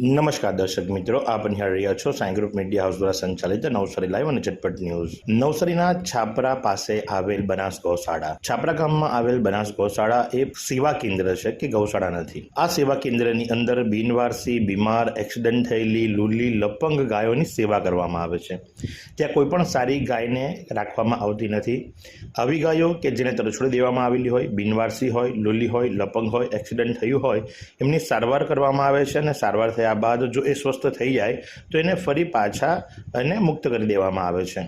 નમસ્કાર દર્શક મિત્રો, આપ નિહાળ રહ્યા છો સાંઈ ગ્રુપ મીડિયા હાઉસ દ્વારા સંચાલિત નવસારી લાઈવ અને ચટપટ ન્યૂઝ. નવસારીના છાપરા પાસે આવેલ બનાસ ગૌશાળા. છાપરા ગામમાં આવેલ બનાસ ગૌશાળા એ સેવા કેન્દ્ર છે કે ગૌશાળા નથી. આ સેવા કેન્દ્રની અંદર બિનવારસી, બીમાર, એક્સિડન્ટ થયેલી, લૂલી, લપંગ ગાયોની સેવા કરવામાં આવે છે. ત્યાં કોઈ પણ સારી ગાયને રાખવામાં આવતી નથી. આવી ગાયો કે જેને તરછોડી દેવામાં આવેલી હોય, બિનવારસી હોય, લૂલી હોય, લપંગ હોય, એક્સિડન્ટ થયું હોય, એમની સારવાર કરવામાં આવે છે અને સારવાર થયા બાદ જો એ સ્વસ્થ થઈ જાય તો એને ફરી પાછા એને મુક્ત કરી દેવામાં આવે છે.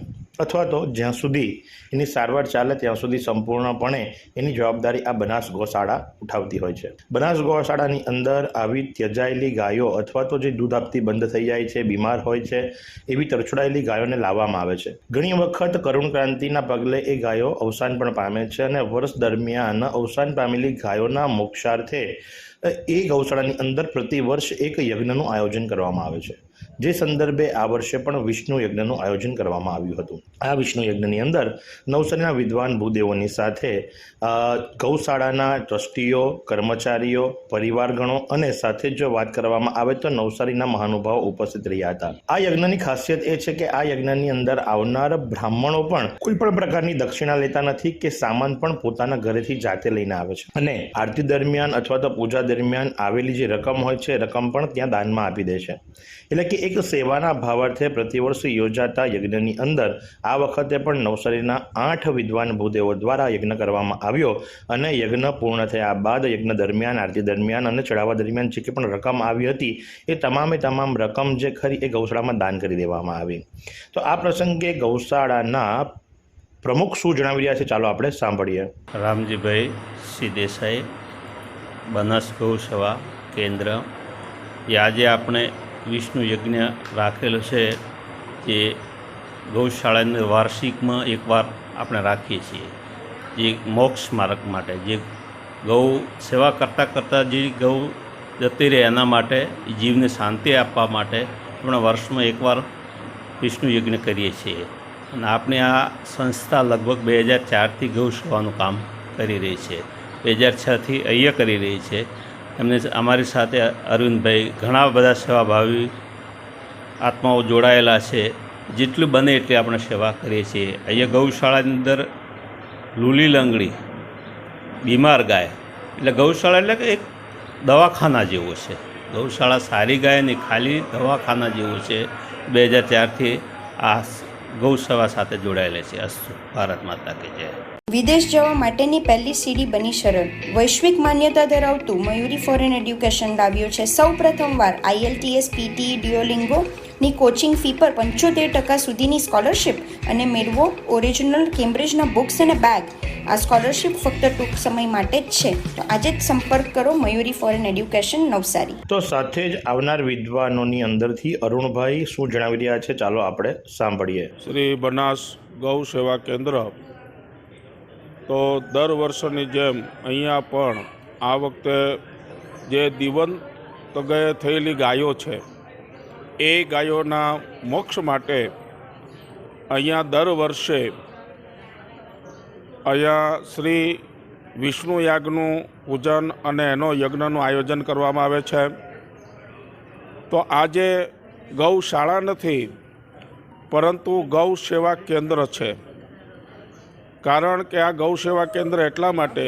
અથવા તો જ્યાં સુધી એની સારવાર ચાલે ત્યાં સુધી સંપૂર્ણપણે એની જવાબદારી આ બનાસ ગૌશાળા ઉઠાવતી હોય છે. બનાસ ગૌશાળાની અંદર આવી ત્યજાયેલી ગાયો અથવા તો જે દૂધ આપતી બંધ થઈ જાય છે, બીમાર હોય છે, એવી તરછોડાયેલી ગાયોને લાવવામાં આવે છે. ઘણી વખત કરુણ ક્રાંતિના પગલે એ ગાયો અવસાન પણ પામે છે અને વર્ષ દરમિયાન અવસાન પામેલી ગાયોના મોક્ષાર્થે એ ગૌશાળાની અંદર પ્રતિ વર્ષ એક યજ્ઞનું આયોજન કરવામાં આવે છે. જે સંદર્ભે આ વર્ષે પણ વિષ્ણુ યજ્ઞનું આયોજન કરવામાં આવ્યું હતું. આ વિષ્ણુ યજ્ઞની અંદર નવસારીના વિદ્વાન ભૂદેવોની સાથે ગૌશાળાના ટ્રસ્ટીઓ, કર્મચારીઓ, પરિવારગણો અને સાથે જો વાત કરવામાં આવે તો નવસારીના મહાનુભાવો ઉપસ્થિત રહ્યા હતા. આ યજ્ઞની ખાસિયત એ છે કે આ યજ્ઞની અંદર આવનાર બ્રાહ્મણો પણ કોઈ પણ પ્રકારની દક્ષિણા લેતા નથી કે સામાન પણ પોતાના ઘરેથી જાતે લઈને આવે છે. અને આરતી દરમિયાન અથવા તો પૂજા દરમિયાન આવેલી જે રકમ હોય છે રકમ પણ ત્યાં દાનમાં આપી દે છે. એટલે કે એક સેવાના ભાવાર્થે પ્રતિવર્ષ યોજાતા યજ્ઞની અંદર આ વખતે પણ નવસારીના આઠ વિદ્વાન ભૂદેવો દ્વારા યજ્ઞ કરવામાં આવ્યો અને યજ્ઞ પૂર્ણ થયા બાદ યજ્ઞ દરમિયાન, આરતી દરમિયાન અને ચડાવવા દરમિયાન જે પણ રકમ આવી હતી એ તમામે તમામ રકમ જે ખરી એ ગૌશાળામાં દાન કરી દેવામાં આવી. તો આ પ્રસંગે ગૌશાળાના પ્રમુખ શું જણાવી રહ્યા છે ચાલો આપણે સાંભળીએ. રામજીભાઈ સી દેસાઈ બનાસ ગૌ સેવા કેન્દ્ર. એ આજે આપણે વિષ્ણુ યજ્ઞ રાખેલો છે જે ગૌશાળાની વાર્ષિકમાં એકવાર આપણે રાખીએ છીએ. જે મોક્ષ સ્મારક માટે, જે ગૌ સેવા કરતાં કરતાં જે ગૌ જતી રહે એના માટે, જીવને શાંતિ આપવા માટે આપણે વર્ષમાં એકવાર વિષ્ણુ યજ્ઞ કરીએ છીએ. અને આપણે આ સંસ્થા લગભગ બે હજાર ચારથી ગૌ સેવાનું કામ કરી રહી છે. બે હજાર છથી અહીંયા કરી રહી છે. એમને અમારી સાથે અરવિંદભાઈ ઘણા બધા સેવાભાવી આત્માઓ જોડાયેલા છે. જેટલું બને એટલી આપણે સેવા કરીએ છીએ. અહીંયા ગૌશાળાની અંદર લૂલી લંગડી, બીમાર ગાય, એટલે ગૌશાળા એટલે કે એક દવાખાના જેવું છે. ગૌશાળા સારી ગાય નહીં ખાલી દવાખાના જેવું છે. બે હજાર ચારથી આ ગૌ સેવા સાથે જોડાયેલા છે. અસ્તુ. ભારત માતા કે જય. વિદેશ જવા માટેની પહેલી સીડી બની સરળ. વૈશ્વિક માન્યતા ધરાવતું મયુરી ફોરેન એડ્યુકેશન લાવ્યો છે. સૌ પ્રથમવાર આઈએલટીએસ પીટી ડિયોલિંગો ની કોચિંગ ફી પર પંચોતેર ટકા સુધીની સ્કોલરશિપ અને મેળવો ઓરિજિનલ કેમ્બ્રિજના બુક્સ અને બેગ આ સ્કોલરશિપ ફક્ત ટૂંક સમય માટે જ છે. તો આજે જ સંપર્ક કરો મયુરી ફોરેન એડ્યુકેશન નવસારી. તો સાથે જ આવનાર વિદ્વાનોની અંદરથી અરુણભાઈ શું જણાવી રહ્યા છે? ચાલો આપણે સાંભળીએ. શ્રી બનાસ ગૌ સેવા કેન્દ્ર તો દર વર્ષની જેમ અહીંયા પણ આ વખતે જે દિવંત ગયે થયેલી ગાયો છે, એ ગાયોના મોક્ષ માટે અહીંયા દર વર્ષે અહીંયા શ્રી વિષ્ણુ યાગનું પૂજન અને એનો યજ્ઞનું આયોજન કરવામાં આવે છે. તો આજે ગૌશાળા નથી, પરંતુ ગૌ સેવા કેન્દ્ર છે. કારણ કે આ ગૌ સેવા કેન્દ્ર એટલા માટે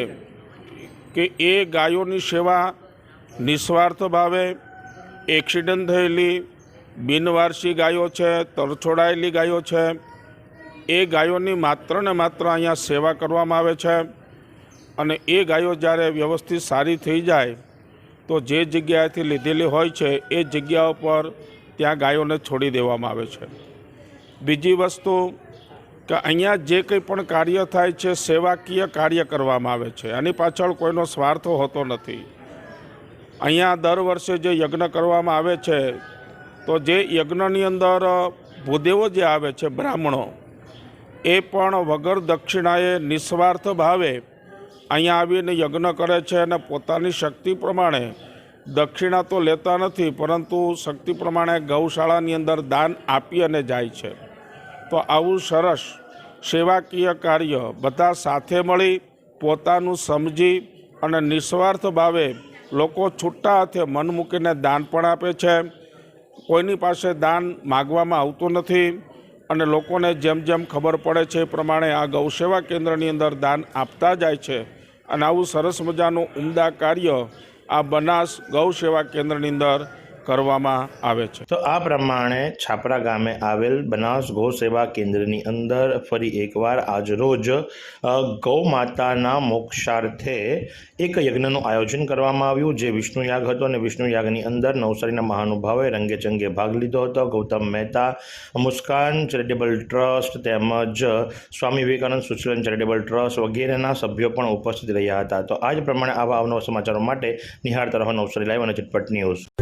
કે એ ગાયોની સેવા નિસ્વાર્થ ભાવે, એક્સિડન્ટ થયેલી બિનવારસી ગાયો છે, તરછોડાયેલી ગાયો છે, એ ગાયોની માત્ર ને માત્ર અહીંયા સેવા કરવામાં આવે છે અને એ ગાયો જ્યારે વ્યવસ્થિત સારી થઈ જાય, તો જે જગ્યાએથી લીધેલી હોય છે, એ જગ્યા ઉપર ત્યાં ગાયોને છોડી દેવામાં આવે છે. બીજી વસ્તુ કે અહીંયા જે કંઈ પણ કાર્ય થાય છે, સેવાકીય કાર્ય કરવામાં આવે છે. આની પાછળ કોઈનો સ્વાર્થ હોતો નથી. અહીંયા દર વર્ષે જે યજ્ઞ કરવામાં આવે છે, તો જે યજ્ઞની અંદર ભૂદેવો જે આવે છે, બ્રાહ્મણો, એ પણ વગર દક્ષિણાએ નિસ્વાર્થ ભાવે અહીંયા આવીને યજ્ઞ કરે છે અને પોતાની શક્તિ પ્રમાણે દક્ષિણા તો લેતા નથી, પરંતુ શક્તિ પ્રમાણે ગૌશાળાની અંદર દાન આપી અને જાય છે. તો આવું સરસ સેવાકીય કાર્ય બધા સાથે મળી, પોતાનું સમજી અને નિસ્વાર્થ ભાવે લોકો છૂટા હાથે મન મૂકીને દાન પણ આપે છે. કોઈની પાસે દાન માગવામાં આવતું નથી અને લોકોને જેમ જેમ ખબર પડે છે એ પ્રમાણે આ ગૌસેવા કેન્દ્રની અંદર દાન આપતા જાય છે. અને આવું સરસ મજાનું ઉમદા કાર્ય આ બનાસ ગૌસેવા કેન્દ્રની અંદર કરવામાં આવે છે. તો આ પ્રમાણે છાપરા ગામે આવેલ બનાસ ગૌ સેવા કેન્દ્રની અંદર ફરી એકવાર આજરોજ ગૌ માતાના મોક્ષાર્થે એક યજ્ઞનું આયોજન કરવામાં આવ્યું, જે વિષ્ણુ યાગ હતો અને વિષ્ણુ યાગની અંદર નવસારીના મહાનુભાવોએ રંગે ચંગે ભાગ લીધો હતો. ગૌતમ મહેતા, મુસ્કાન ચેરિટેબલ ટ્રસ્ટ તેમજ સ્વામી વિવેકાનંદ સુશીલન ચેરિટેબલ ટ્રસ્ટ વગેરેના સભ્યો પણ ઉપસ્થિત રહ્યા હતા. તો આ જ પ્રમાણે આવા અવનવા સમાચારો માટે નિહાળતા રહો નવસારી લાઈવ અને ચટપટ ન્યૂઝ.